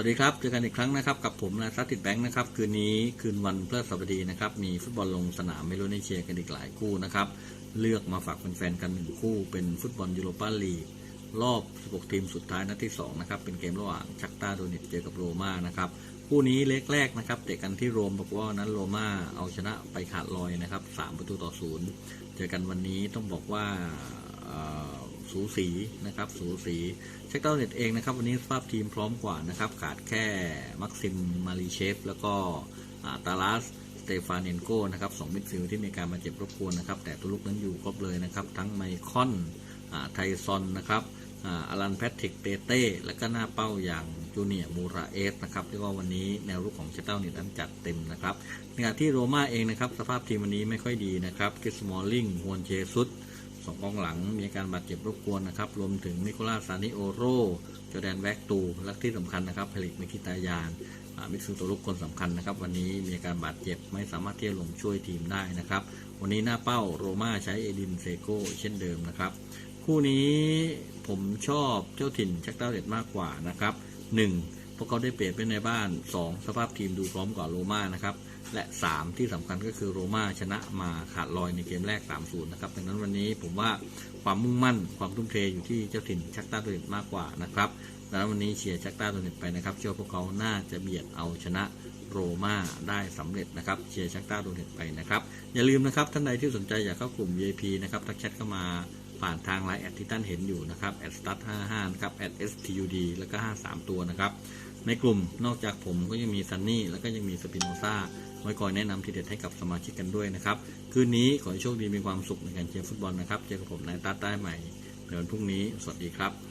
วัสดีครับ เจอกันอีกครั้งนะครับ กับผมนะซัตติดแบงค์นะครับ คืนนี้คืนวันพฤหัสบดีนะครับ มีฟุตบอลลงสนามไม่รู้ในเชียร์กันอีกหลายคู่นะครับ เลือกมาฝากแฟนๆกันหนึ่งคู่ เป็นฟุตบอลยูโรปาลีกรอบ 16 ทีมสุดท้ายนัดที่ 2 นะครับ เป็นเกมระหว่างชักตาโดนิตเจอกับโรม่านะครับ คู่นี้เล็กแรกนะครับเตะกันที่โรมบอกว่านั้นโรม่าเอาชนะไปขาดลอยนะครับ 3 ประตูต่อศูนย์เจอกันวันนี้ต้องบอกว่า สูสีนะครับสูสีเช็คเต้าเน็ตเองนะครับวันนี้สภาพทีมพร้อมกว่านะครับขาดแค่มักซิมมารีเชฟแล้วก็ตาลัสสเตฟานเนนโกนะครับสองมิดฟิลด์ที่มีการมาเจ็บรบกวนนะครับแต่ตัวลุกนั้นอยู่ครบเลยนะครับทั้งไมคอนไทซอนนะครับอาอลันแพทริกเตเต้และก็หน้าเป้าอย่างจูเนียมูราเอสนะครับเรียกว่าวันนี้แนวรุกของเชคเต้าเน็ตนั้นจัดเต็มนะครับในขณะที่โรม่าเองนะครับสภาพทีมวันนี้ไม่ค่อยดีนะครับกิสมอลลิงฮวนเชซุส สองกองหลัง มีอาการบาดเจ็บรบกวนนะครับ รวมถึงนิโคลาซานิโอโรจอแดนแวกตู และที่สำคัญนะครับผลิตมิคิตายานมิดฟิลด์ตัวลุกคนสำคัญนะครับ วันนี้มีอาการบาดเจ็บไม่สามารถที่จะลงช่วยทีมได้นะครับ วันนี้หน้าเป้าโรม่าใช้เอดินเซโกเช่นเดิมนะครับ คู่นี้ผมชอบเจ้าถิ่นชักเต้าเด็ดมากกว่านะครับ 1. พวกเขาได้เปรียบเป็นในบ้าน 2. สภาพทีมดูพร้อมกว่าโรม่านะครับ และ 3 ที่สำคัญก็คือโรม่าชนะมาขาดลอยในเกมแรก 3-0 นะครับ ดังนั้นวันนี้ผมว่าความมุ่งมั่นความทุ่มเทอยู่ที่เจ้าถิ่นชักต้าตัวเน็ตมากกว่านะครับดังนั้นวันนี้เชียร์ชักต้าตัวเน็ตไปนะครับ เชื่อพวกเขาน่าจะเบียดเอาชนะโรม่าได้สำเร็จนะครับเชียร์ชักต้าตัวเน็ตไปนะครับ อย่าลืมนะครับท่านใดที่สนใจอยากเข้ากลุ่ม VIP นะครับทักแชทเข้ามาผ่านทางไลน์แอดที่ท่านเห็นอยู่นะครับแอดสตาร์ท55นะครับแอด STUD แล้วก็53ตัวนะครับ ในกลุ่มนอกจากผมก็ยังมีซันนี่แล้วก็ยังมีสปิโนซาไว้คอยแนะนำทีเด็ดให้กับสมาชิกกันด้วยนะครับ คืนนี้ขอให้โชคดีมีความสุขในการเชียร์ฟุตบอลนะครับ เจอกับผมในตาใต้ใหม่ในวันพรุ่งนี้ สวัสดีครับ